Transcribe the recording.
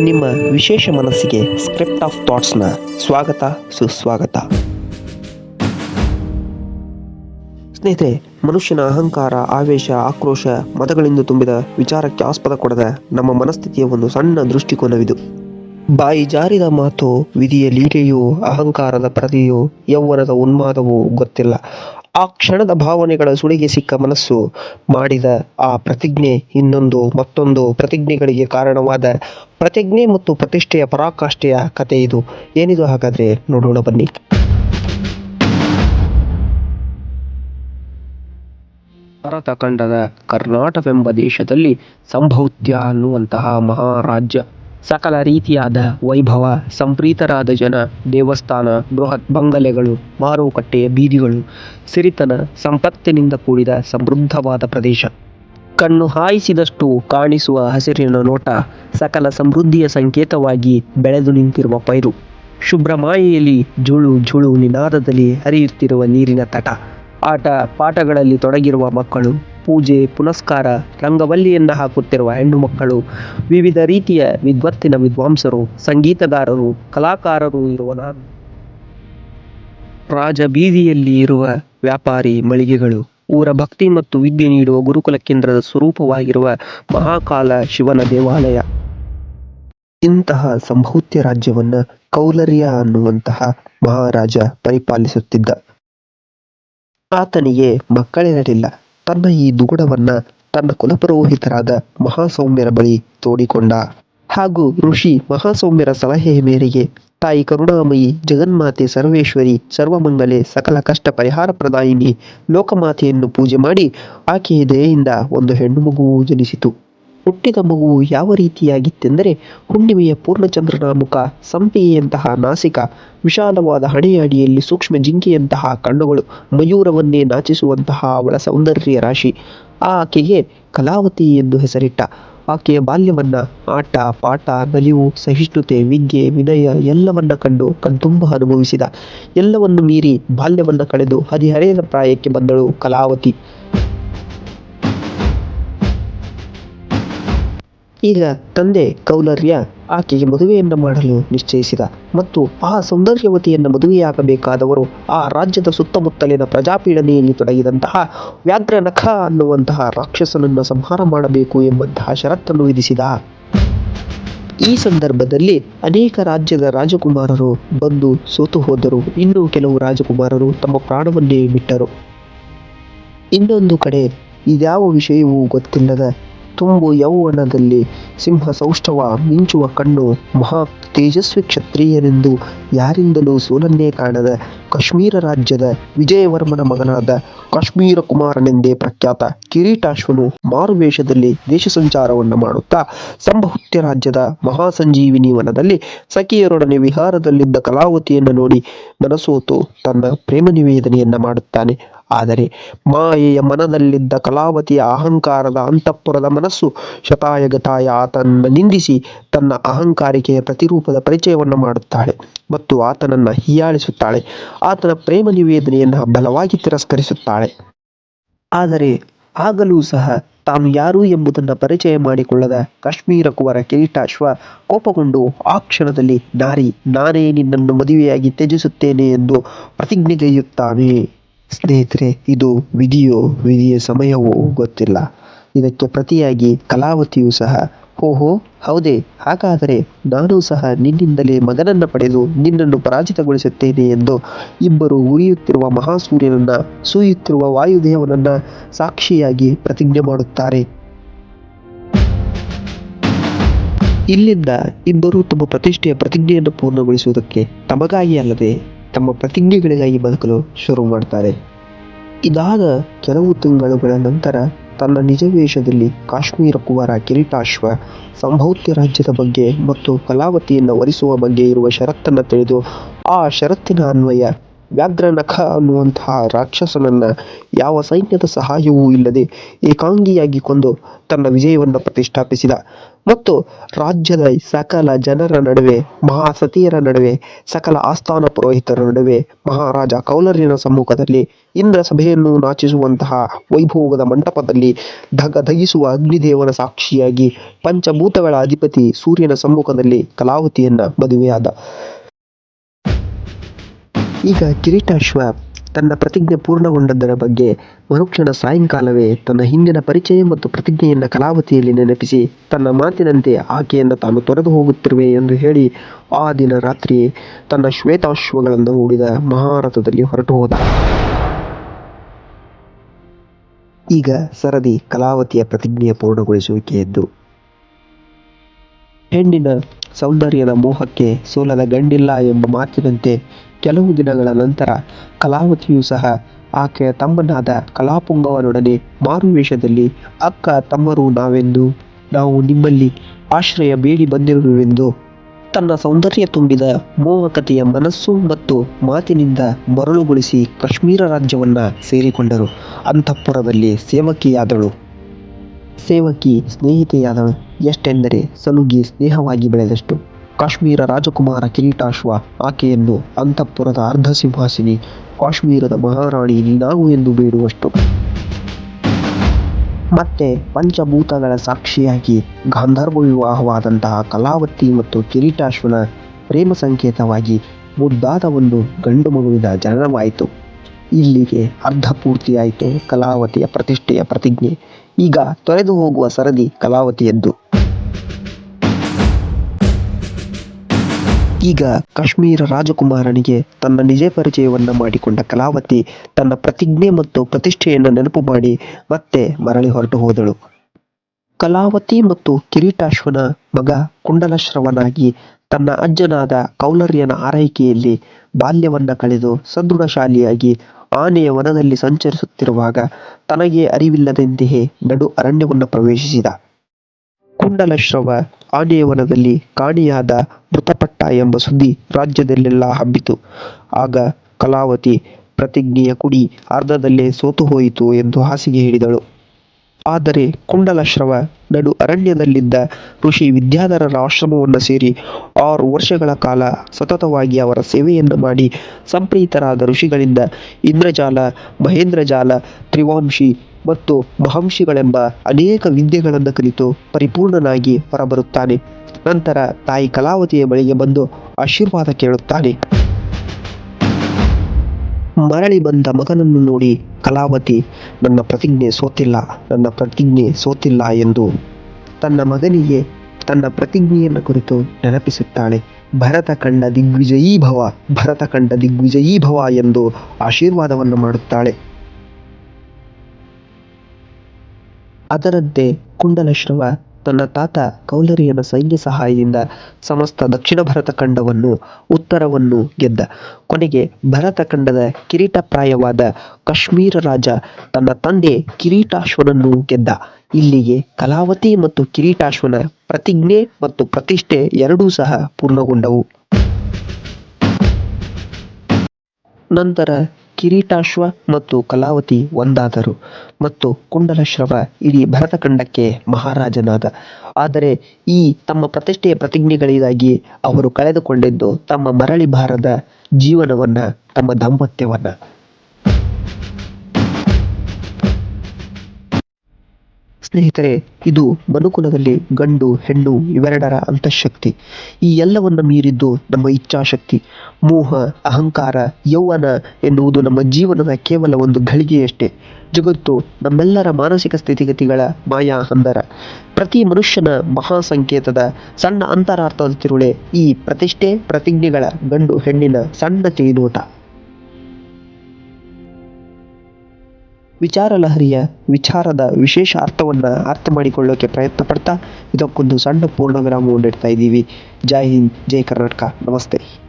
ನಿಮ್ಮ ವಿಶೇಷ ಮನಸ್ಸಿಗೆ ಸ್ಕ್ರಿಪ್ಟ್ ಆಫ್ ಥಾಟ್ಸ್ನ ಸ್ವಾಗತ, ಸುಸ್ವಾಗತ. ಸ್ನೇಹಿತರೆ, ಮನುಷ್ಯನ ಅಹಂಕಾರ, ಆವೇಶ, ಆಕ್ರೋಶ, ಮತಗಳಿಂದ ತುಂಬಿದ ವಿಚಾರಕ್ಕೆ ಆಸ್ಪದ ಕೊಡದ ನಮ್ಮ ಮನಸ್ಥಿತಿಯ ಒಂದು ಸಣ್ಣ ದೃಷ್ಟಿಕೋನವಿದು. ಬಾಯಿ ಜಾರಿದ ಮಾತು, ವಿಧಿಯ ಲೀಲೆಯೋ, ಅಹಂಕಾರದ ಪ್ರತಿಯೋ, ಯೌವನದ ಉನ್ಮಾದವೋ ಗೊತ್ತಿಲ್ಲ. ಆ ಕ್ಷಣದ ಭಾವನೆಗಳ ಸುಳಿಗೆ ಸಿಕ್ಕ ಮನಸ್ಸು ಮಾಡಿದ ಆ ಪ್ರತಿಜ್ಞೆ ಇನ್ನೊಂದು ಮತ್ತೊಂದು ಪ್ರತಿಜ್ಞೆಗಳಿಗೆ ಕಾರಣವಾದ ಪ್ರತಿಜ್ಞೆ ಮತ್ತು ಪ್ರತಿಷ್ಠೆಯ ಪರಾಕಾಷ್ಠೆಯ ಕತೆ ಇದು. ಏನಿದು ಹಾಗಾದ್ರೆ ನೋಡೋಣ ಬನ್ನಿ. ಭಾರತ ಖಂಡದ ಕರ್ನಾಟಕವೆಂಬ ದೇಶದಲ್ಲಿ ಸಂಭೌತ್ಯ ಅನ್ನುವಂತಹ ಮಹಾರಾಜ್ಯ ಸಕಲ ರೀತಿಯಾದ ವೈಭವ, ಸಂಪ್ರೀತರಾದ ಜನ, ದೇವಸ್ಥಾನ, ಬೃಹತ್ ಬಂಗಲೆಗಳು ಮಾರುಕಟ್ಟೆಯ ಬೀದಿಗಳು, ಸಿರಿತನ ಸಂಪತ್ತಿನಿಂದ ಕೂಡಿದ ಸಮೃದ್ಧವಾದ ಪ್ರದೇಶ. ಕಣ್ಣು ಹಾಯಿಸಿದಷ್ಟು ಕಾಣಿಸುವ ಹಸಿರಿನ ನೋಟ ಸಕಲ ಸಮೃದ್ಧಿಯ ಸಂಕೇತವಾಗಿ ಬೆಳೆದು ನಿಂತಿರುವ ಪೈರು. ಶುಭ್ರ ಮಾಯೆಯಲ್ಲಿ ಜುಳು ಜುಳು ನಿನಾದದಲ್ಲಿ ಹರಿಯುತ್ತಿರುವ ನೀರಿನ ತಟ. ಆಟ ಪಾಠಗಳಲ್ಲಿ ತೊಡಗಿರುವ ಮಕ್ಕಳು, ಪೂಜೆ, ಪುನಸ್ಕಾರ, ರಂಗವಲ್ಲಿಯನ್ನ ಹಾಕುತ್ತಿರುವ ಹೆಣ್ಣು ಮಕ್ಕಳು, ವಿವಿಧ ರೀತಿಯ ವಿದ್ವತ್ತಿನ ವಿದ್ವಾಂಸರು, ಸಂಗೀತಗಾರರು, ಕಲಾಕಾರರು ಇರುವ ನಾನು. ರಾಜ ಬೀದಿಯಲ್ಲಿ ಇರುವ ವ್ಯಾಪಾರಿ ಮಳಿಗೆಗಳು, ಊರ ಭಕ್ತಿ ಮತ್ತು ವಿದ್ಯೆ ನೀಡುವ ಗುರುಕುಲ ಕೇಂದ್ರದ ಸ್ವರೂಪವಾಗಿರುವ ಮಹಾಕಾಲ ಶಿವನ ದೇವಾಲಯ. ಇಂತಹ ಸಂಭೌತ್ಯ ರಾಜ್ಯವನ್ನ ಕೌಲರ್ಯ ಅನ್ನುವಂತಹ ಮಹಾರಾಜ ಪರಿಪಾಲಿಸುತ್ತಿದ್ದ. ಆತನಿಗೆ ಮಕ್ಕಳಿರಲಿಲ್ಲ ತನ್ನ ಈ ದುಗುಡವನ್ನ ತನ್ನ ಕುಲಪುರೋಹಿತರಾದ ಮಹಾಸೌಮ್ಯರ ಬಳಿ ತೋಡಿಕೊಂಡ. ಹಾಗೂ ಋಷಿ ಮಹಾಸೌಮ್ಯರ ಸಲಹೆಯ ಮೇರೆಗೆ ತಾಯಿ ಕರುಣಾಮಯಿ ಜಗನ್ಮಾತೆ ಸರ್ವೇಶ್ವರಿ ಸರ್ವಮಂಗಲೆ ಸಕಲ ಕಷ್ಟ ಪರಿಹಾರ ಪ್ರದಾಯಿನಿ ಲೋಕಮಾತೆಯನ್ನು ಪೂಜೆ ಮಾಡಿ ಆಕೆಯ ದಯೆಯಿಂದ ಒಂದು ಹೆಣ್ಣು ಮಗುವು ಜನಿಸಿತು. ಹುಟ್ಟಿದ ಮಗುವು ಯಾವ ರೀತಿಯಾಗಿತ್ತೆಂದರೆ ಹುಣ್ಣಿಮೆಯ ಪೂರ್ಣಚಂದ್ರನ ಮುಖ, ಸಂಪಿಗೆಯಂತಹ ನಾಸಿಕ, ವಿಶಾಲವಾದ ಹಣೆಯ ಅಡಿಯಲ್ಲಿ ಸೂಕ್ಷ್ಮ ಜಿಂಕೆಯಂತಹ ಕಣ್ಣುಗಳು, ಮಯೂರವನ್ನೇ ನಾಚಿಸುವಂತಹ ಅವಳ ಸೌಂದರ್ಯ ರಾಶಿ. ಆಕೆಗೆ ಕಲಾವತಿ ಎಂದು ಹೆಸರಿಟ್ಟ. ಆಕೆಯ ಬಾಲ್ಯವನ್ನ ಆಟ, ಪಾಠ ನಲಿವು ಸಹಿಷ್ಣುತೆ, ವಿದ್ಯೆ, ವಿನಯ ಎಲ್ಲವನ್ನ ಕಂಡು ಕಣ್ತುಂಬ ಅನುಭವಿಸಿದ. ಎಲ್ಲವನ್ನು ಮೀರಿ ಬಾಲ್ಯವನ್ನ ಕಳೆದು ಹದಿಹರೆಯದ ಪ್ರಾಯಕ್ಕೆ ಬಂದಳು ಕಲಾವತಿ. ಈಗ ತಂದೆ ಕೌಲರ್ಯ ಆಕೆಗೆ ಮದುವೆಯನ್ನು ಮಾಡಲು ನಿಶ್ಚಯಿಸಿದ. ಮತ್ತು ಆ ಸೌಂದರ್ಯವತಿಯನ್ನ ಮದುವೆಯಾಗಬೇಕಾದವರು ಆ ರಾಜ್ಯದ ಸುತ್ತಮುತ್ತಲಿನ ಪ್ರಜಾಪೀಡನೆಯಲ್ಲಿ ತೊಡಗಿದಂತಹ ವ್ಯಾಘ್ರನಖ ಅನ್ನುವಂತಹ ರಾಕ್ಷಸನನ್ನು ಸಂಹಾರ ಮಾಡಬೇಕು ಎಂಬಂತಹ ಷರತ್ತನ್ನು ವಿಧಿಸಿದ. ಈ ಸಂದರ್ಭದಲ್ಲಿ ಅನೇಕ ರಾಜ್ಯದ ರಾಜಕುಮಾರರು ಬಂದು ಸೋತು ಹೋದರು. ಇನ್ನು ಕೆಲವು ರಾಜಕುಮಾರರು ತಮ್ಮ ಪ್ರಾಣವನ್ನೇ ಬಿಟ್ಟರು. ಇನ್ನೊಂದು ಕಡೆ ಇದ್ಯಾವ ವಿಷಯವೂ ಗೊತ್ತಿಲ್ಲದ ತುಂಬು ಯೌವನದಲ್ಲಿ ಸಿಂಹ ಸೌಷ್ಠವ ಮಿಂಚುವ ಕಣ್ಣು ಮಹಾ ತೇಜಸ್ವಿ ಕ್ಷತ್ರಿಯನೆಂದು ಯಾರಿಂದಲೂ ಸೋಲನ್ನೇ ಕಾಣದ ಕಾಶ್ಮೀರ ರಾಜ್ಯದ ವಿಜಯವರ್ಮನ ಮಗನಾದ ಕಾಶ್ಮೀರ ಕುಮಾರನೆಂದೇ ಪ್ರಖ್ಯಾತ ಕಿರೀಟಾಶ್ವನು ಮಾರುವೇಷದಲ್ಲಿ ದೇಶ ಸಂಚಾರವನ್ನು ಮಾಡುತ್ತಾ ಸಂಭೌತ್ಯ ರಾಜ್ಯದ ಮಹಾಸಂಜೀವಿನಿ ವನದಲ್ಲಿ ಸಖಿಯರೊಡನೆ ವಿಹಾರದಲ್ಲಿದ್ದ ಕಲಾವತಿಯನ್ನು ನೋಡಿ ಮನಸೋತು ತನ್ನ ಪ್ರೇಮ ನಿವೇದನೆಯನ್ನ ಮಾಡುತ್ತಾನೆ. ಆದರೆ ಮಾಯೆಯ ಮನದಲ್ಲಿದ್ದ ಕಲಾವತಿಯ ಅಹಂಕಾರದ ಅಂತಃಪುರದ ಮನಸ್ಸು ಶತಾಯಗತಾಯ ಆತನನ್ನು ನಿಂದಿಸಿ ತನ್ನ ಅಹಂಕಾರಿಕೆಯ ಪ್ರತಿರೂಪದ ಪರಿಚಯವನ್ನು ಮಾಡುತ್ತಾಳೆ ಮತ್ತು ಆತನನ್ನ ಹೀಯಾಳಿಸುತ್ತಾಳೆ. ಆತನ ಪ್ರೇಮ ನಿವೇದನೆಯನ್ನ ಬಲವಾಗಿ ತಿರಸ್ಕರಿಸುತ್ತಾಳೆ. ಆದರೆ ಆಗಲೂ ಸಹ ತಾನು ಯಾರು ಎಂಬುದನ್ನು ಪರಿಚಯ ಮಾಡಿಕೊಳ್ಳದ ಕಾಶ್ಮೀರ ಕುವರ ಕಿರೀಟಾಶ್ವ ಕೋಪಗೊಂಡು ಆ ಕ್ಷಣದಲ್ಲಿ, ನಾರಿ, ನಾನೇ ನಿನ್ನನ್ನು ಮದುವೆಯಾಗಿ ತ್ಯಜಿಸುತ್ತೇನೆ ಎಂದು ಪ್ರತಿಜ್ಞೆಗೈಯುತ್ತಾನೆ. ಸ್ನೇಹಿತರೆ ಇದು ವಿಧಿಯೋ ವಿಧಿಯ ಸಮಯವೋ ಗೊತ್ತಿಲ್ಲ. ಇದಕ್ಕೆ ಪ್ರತಿಯಾಗಿ ಕಲಾವತಿಯೂ ಸಹ ಓಹೋ ಹೌದೇ ಹಾಗಾದರೆ ನಾನು ಸಹ ನಿನ್ನಿಂದಲೇ ಮಗನನ್ನು ಪಡೆದು ನಿನ್ನನ್ನು ಪರಾಜಿತಗೊಳಿಸುತ್ತೇನೆ ಎಂದು ಇಬ್ಬರು ಉರಿಯುತ್ತಿರುವ ಮಹಾಸೂರ್ಯನನ್ನು, ಸೂಯುತ್ತಿರುವ ವಾಯುದೇವನನ್ನ ಸಾಕ್ಷಿಯಾಗಿ ಪ್ರತಿಜ್ಞೆ ಮಾಡುತ್ತಾರೆ. ಇಲ್ಲಿಂದ ಇಬ್ಬರು ತಮ್ಮ ಪ್ರತಿಷ್ಠೆಯ ಪ್ರತಿಜ್ಞೆಯನ್ನು ಪೂರ್ಣಗೊಳಿಸುವುದಕ್ಕೆ ತಮಗಾಗಿ ಅಲ್ಲದೆ ತಮ್ಮ ಪ್ರತಿಜ್ಞೆಗಳಿಗಾಗಿ ಬದುಕಲು ಶುರು ಮಾಡ್ತಾರೆ. ಇದಾದ ಕೆಲವು ತಿಂಗಳುಗಳ ನಂತರ ತನ್ನ ನಿಜ ವೇಷದಲ್ಲಿ ಕಾಶ್ಮೀರ ಕುವಾರ ಕಿರೀಟಾಶ್ವ, ಸಂಭೌತ್ಯ ರಾಜ್ಯದ ಬಗ್ಗೆ ಮತ್ತು ಕಲಾವತಿಯನ್ನು ವರಿಸುವ ಬಗ್ಗೆ ಇರುವ ಷರತ್ತನ್ನು ತಿಳಿದು, ಆ ಷರತ್ತಿನ ಅನ್ವಯ ವ್ಯಾಘ್ರನಖ ಅನ್ನುವಂತಹ ರಾಕ್ಷಸನನ್ನ ಯಾವ ಸೈನ್ಯದ ಸಹಾಯವೂ ಇಲ್ಲದೆ ಏಕಾಂಗಿಯಾಗಿ ಕೊಂದು ತನ್ನ ವಿಜಯವನ್ನು ಪ್ರತಿಷ್ಠಾಪಿಸಿದ. ಮತ್ತು ರಾಜ್ಯದ ಸಕಲ ಜನರ ನಡುವೆ ಮಹಾಸತಿಯರ ನಡುವೆ, ಸಕಲ ಆಸ್ಥಾನ ಪುರೋಹಿತರ ನಡುವೆ ಮಹಾರಾಜ ಕೌಲರಿನ ಸಮ್ಮುಖದಲ್ಲಿ ಇಂದ್ರ ಸಭೆಯನ್ನು ನಾಚಿಸುವಂತಹ ವೈಭೋಗದ ಮಂಟಪದಲ್ಲಿ ಧಗಧಗಿಸುವ ಅಗ್ನಿದೇವನ ಸಾಕ್ಷಿಯಾಗಿ ಪಂಚಭೂತಗಳ ಅಧಿಪತಿ ಸೂರ್ಯನ ಸಮ್ಮುಖದಲ್ಲಿ ಕಲಾವತಿಯನ್ನ ಮದುವೆಯಾದ ಈಗ ಕಿರೀಟಾಶ್ವ ತನ್ನ ಪ್ರತಿಜ್ಞೆ ಪೂರ್ಣಗೊಂಡದ್ದರ ಬಗ್ಗೆ ಮರುಕ್ಷಣ ಸಾಯಂಕಾಲವೇ ತನ್ನ ಹಿಂದಿನ ಪರಿಚಯ ಮತ್ತು ಪ್ರತಿಜ್ಞೆಯನ್ನು ಕಲಾವತಿಯಲ್ಲಿ ನೆನಪಿಸಿ ತನ್ನ ಮಾತಿನಂತೆ ಆಕೆಯನ್ನು ತಾನು ತೊರೆದು ಹೋಗುತ್ತಿರುವೆ ಎಂದು ಹೇಳಿ ಆ ದಿನ ರಾತ್ರಿ ತನ್ನ ಶ್ವೇತಾಶ್ವಗಳನ್ನು ಹೂಡಿದ ಮಹಾರಥದಲ್ಲಿ ಹೊರಟು ಹೋದ. ಈಗ ಸರದಿ ಕಲಾವತಿಯ ಪ್ರತಿಜ್ಞೆಯ ಪೂರ್ಣಗೊಳಿಸುವಿಕೆಯದ್ದು. ಹೆಣ್ಣಿನ ಸೌಂದರ್ಯದ ಮೋಹಕ್ಕೆ ಸೋಲದ ಗಂಡಿಲ್ಲ ಎಂಬ ಮಾತಿನಂತೆ ಕೆಲವು ದಿನಗಳ ನಂತರ ಕಲಾವತಿಯೂ ಸಹ ಆಕೆಯ ತಮ್ಮನಾದ ಕಲಾಪುಂಗವನೊಡನೆ ಮಾರುವೇಷದಲ್ಲಿ, ಅಕ್ಕ, ತಮ್ಮರು ನಾವೆಂದು? ನಾವು ನಿಮ್ಮಲ್ಲಿ ಆಶ್ರಯ ಬೇಡಿ ಬಂದಿರುವೆವೆಂದು? ತನ್ನ ಸೌಂದರ್ಯ ತುಂಬಿದ ಮೋಹಕತೆಯ ಮನಸ್ಸು ಮತ್ತು ಮಾತಿನಿಂದ ಮರಳುಗೊಳಿಸಿ ಕಾಶ್ಮೀರ ರಾಜ್ಯವನ್ನ ಸೇರಿಕೊಂಡರು. ಅಂತಃಪುರದಲ್ಲಿ ಸೇವಕಿಯಾದಳು. ಸೇವಕಿ ಸ್ನೇಹಿತೆಯಾದಳು. ಎಷ್ಟೆಂದರೆ ಸಲುಗಿ ಸ್ನೇಹವಾಗಿ ಬೆಳೆದಷ್ಟು. ಕಾಶ್ಮೀರ ರಾಜಕುಮಾರ ಕಿರೀಟಾಶ್ವ ಆಕೆಯನ್ನು ಅಂತಃಪುರದ ಅರ್ಧ ಸಿಂಹಾಸಿನಿ, ಕಾಶ್ಮೀರದ ಮಹಾರಾಣಿ ನಾವು ಎಂದು ಬೇಡುವಷ್ಟು. ಮತ್ತೆ ಪಂಚಭೂತಗಳ ಸಾಕ್ಷಿಯಾಗಿ ಗಾಂಧರ್ವ ವಿವಾಹವಾದಂತಹ ಕಲಾವತಿ ಮತ್ತು ಕಿರೀಟಾಶ್ವನ ಪ್ರೇಮ ಸಂಕೇತವಾಗಿ ಮುದ್ದಾದ ಒಂದು ಗಂಡು ಮಗುವಿನ ಜನನವಾಯಿತು. ಇಲ್ಲಿಗೆ ಅರ್ಧ ಪೂರ್ತಿಯಾಯಿತು ಕಲಾವತಿಯ ಪ್ರತಿಷ್ಠೆಯ ಪ್ರತಿಜ್ಞೆ. ಈಗ ತೊರೆದು ಹೋಗುವ ಸರದಿ ಕಲಾವತಿಯದ್ದು. ಈಗ ಕಾಶ್ಮೀರ ರಾಜಕುಮಾರನಿಗೆ ತನ್ನ ನಿಜ ಪರಿಚಯವನ್ನ ಮಾಡಿಕೊಂಡ ಕಲಾವತಿ ತನ್ನ ಪ್ರತಿಜ್ಞೆ ಮತ್ತು ಪ್ರತಿಷ್ಠೆಯನ್ನು ನೆನಪು ಮಾಡಿ ಮತ್ತೆ ಮರಳಿ ಹೊರಟು ಹೋದಳು. ಕಲಾವತಿ ಮತ್ತು ಕಿರೀಟಾಶ್ವನ ಮಗ ಕುಂಡಲಶ್ರವನಾಗಿ ತನ್ನ ಅಜ್ಜನಾದ ಕೌಲರ್ಯನ ಆರೈಕೆಯಲ್ಲಿ ಬಾಲ್ಯವನ್ನ ಕಳೆದು ಸದೃಢಶಾಲಿಯಾಗಿ ಆನೆಯ ವನದಲ್ಲಿ ಸಂಚರಿಸುತ್ತಿರುವಾಗ ತನಗೆ ಅರಿವಿಲ್ಲದಂತೆಯೇ ನಡು ಅರಣ್ಯವನ್ನು ಪ್ರವೇಶಿಸಿದ. ಕುಂಡಲಶ್ರವ ಆನೆಯ ವನದಲ್ಲಿ ಕಾಣೆಯಾದ ಮೃತಪಟ್ಟ ಎಂಬ ಸುದ್ದಿ ರಾಜ್ಯದಲ್ಲೆಲ್ಲ ಹಬ್ಬಿತು. ಆಗ ಕಲಾವತಿ ಪ್ರತಿಜ್ಞೆಯ ಕುಡಿ ಅರ್ಧದಲ್ಲೇ ಸೋತು ಹೋಯಿತು ಎಂದು ಹಾಸಿಗೆ ಹಿಡಿದಳು. ಆದರೆ ಕುಂಡಲಶ್ರವ ನಡು ಅರಣ್ಯದಲ್ಲಿದ್ದ ಋಷಿ ವಿದ್ಯಾಧರರ ಆಶ್ರಮವನ್ನು ಸೇರಿ ಆರು ವರ್ಷಗಳ ಕಾಲ ಸತತವಾಗಿ ಅವರ ಸೇವೆಯನ್ನು ಮಾಡಿ ಸಂಪ್ರೀತರಾದ ಋಷಿಗಳಿಂದ ಇಂದ್ರಜಾಲ, ಮಹೇಂದ್ರಜಾಲ, ತ್ರಿವಾಂಶಿ ಮತ್ತು ಮಹಂಶಿಗಳೆಂಬ ಅನೇಕ ವಿದ್ಯೆಗಳನ್ನು ಕಲಿತು ಪರಿಪೂರ್ಣನಾಗಿ ಹೊರಬರುತ್ತಾನೆ. ನಂತರ ತಾಯಿ ಕಲಾವತಿಯ ಬಳಿಗೆ ಬಂದು ಆಶೀರ್ವಾದ ಕೇಳುತ್ತಾನೆ. ಮರಳಿ ಬಂದ ಮಗನನ್ನು ನೋಡಿ ಕಲಾವತಿ, ನನ್ನ ಪ್ರತಿಜ್ಞೆ ಸೋತಿಲ್ಲ, ನನ್ನ ಪ್ರತಿಜ್ಞೆ ಸೋತಿಲ್ಲ ಎಂದು ತನ್ನ ಮಗನಿಗೆ ತನ್ನ ಪ್ರತಿಜ್ಞೆಯನ್ನು ಕುರಿತು ನೆನಪಿಸುತ್ತಾಳೆ. ಭರತ ಕಂಡ ದಿಗ್ವಿಜಯೀ ಭವ, ಭರತ ಕಂಡ ದಿಗ್ವಿಜಯೀ ಭವ ಎಂದು ಆಶೀರ್ವಾದವನ್ನು ಮಾಡುತ್ತಾಳೆ. ಅದರಂತೆ ಕುಂಡಲಶ್ರವ ತನ್ನ ತಾತ ಕೌಲರಿಯನ ಸೈನ್ಯ ಸಹಾಯದಿಂದ ಸಮಸ್ತ ದಕ್ಷಿಣ ಭರತ ಖಂಡವನ್ನು, ಉತ್ತರವನ್ನು ಗೆದ್ದ. ಕೊನೆಗೆ ಭರತ ಖಂಡದ ಕಿರೀಟಪ್ರಾಯವಾದ ಕಾಶ್ಮೀರ ರಾಜ ತನ್ನ ತಂದೆ ಕಿರೀಟಾಶ್ವನನ್ನು ಗೆದ್ದ. ಇಲ್ಲಿಗೆ ಕಲಾವತಿ ಮತ್ತು ಕಿರೀಟಾಶ್ವನ ಪ್ರತಿಜ್ಞೆ ಮತ್ತು ಪ್ರತಿಷ್ಠೆ ಎರಡೂ ಸಹ ಪೂರ್ಣಗೊಂಡವು. ನಂತರ ಕಿರೀಟಾಶ್ವ ಮತ್ತು ಕಲಾವತಿ ಒಂದಾದರು ಮತ್ತು ಕುಂಡಲಶ್ರವ ಇಡೀ ಭರತಖಂಡಕ್ಕೆ ಮಹಾರಾಜನಾದ. ಆದರೆ ಈ ತಮ್ಮ ಪ್ರತಿಷ್ಠೆಯ ಪ್ರತಿಜ್ಞೆಗಳಿಗಾಗಿ ಅವರು ಕಳೆದುಕೊಂಡಿದ್ದು ತಮ್ಮ ಮರಳಿ ಬಾರದ ಜೀವನವನ್ನ, ತಮ್ಮ ದಾಂಪತ್ಯವನ್ನ. ಸ್ನೇಹಿತರೆ, ಇದು ಮನುಕುಲದಲ್ಲಿ ಗಂಡು, ಹೆಣ್ಣು ಇವೆರಡರ ಅಂತಃಶಕ್ತಿ. ಈ ಎಲ್ಲವನ್ನು ಮೀರಿದ್ದು ನಮ್ಮ ಇಚ್ಛಾಶಕ್ತಿ. ಮೋಹ, ಅಹಂಕಾರ, ಯೌವನ ಎನ್ನುವುದು ನಮ್ಮ ಜೀವನದ ಕೇವಲ ಒಂದು ಘಳಿಗೆಯಷ್ಟೇ. ಜಗತ್ತು ನಮ್ಮೆಲ್ಲರ ಮಾನಸಿಕ ಸ್ಥಿತಿಗತಿಗಳ ಮಾಯಾ ಹಂದರ ಪ್ರತಿ ಮನುಷ್ಯನ ಮಹಾ ಸಂಕೇತದ ಸಣ್ಣ ಅಂತರಾರ್ಥದ ತಿರುಳೆ ಈ ಪ್ರತಿಷ್ಠೆ, ಪ್ರತಿಜ್ಞೆಗಳ ಗಂಡು, ಹೆಣ್ಣಿನ ಸಣ್ಣ ತಿಳಿನೋಟ ವಿಚಾರ ಲಹರಿಯ ವಿಚಾರದ ವಿಶೇಷ ಅರ್ಥವನ್ನು ಅರ್ಥ ಮಾಡಿಕೊಳ್ಳೋಕೆ ಪ್ರಯತ್ನ ಪಡ್ತಾ ಇದಕ್ಕೊಂದು ಸಣ್ಣ ಪೂರ್ಣ ವಿರಾಮವನ್ನು ಇಡ್ತಾ ಇದ್ದೀವಿ. ಜೈ ಹಿಂದ್, ಜೈ ಕರ್ನಾಟಕ. ನಮಸ್ತೆ.